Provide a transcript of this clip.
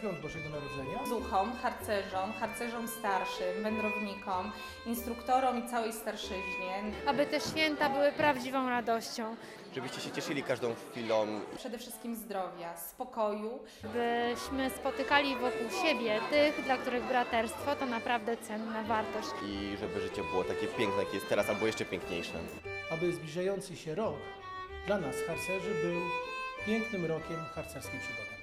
świąt Bożego Narodzenia. Zuchom, harcerzom, harcerzom starszym, wędrownikom, instruktorom i całej starszyźnie. aby te święta były prawdziwą radością, Żebyście się cieszyli każdą chwilą, Przede wszystkim zdrowia, spokoju, byśmy spotykali wokół siebie tych, dla których braterstwo to naprawdę cenna wartość. i żeby życie było takie piękne, jakie jest teraz, albo jeszcze piękniejsze. Aby zbliżający się rok dla nas, harcerzy, był pięknym rokiem harcerskiej przygody.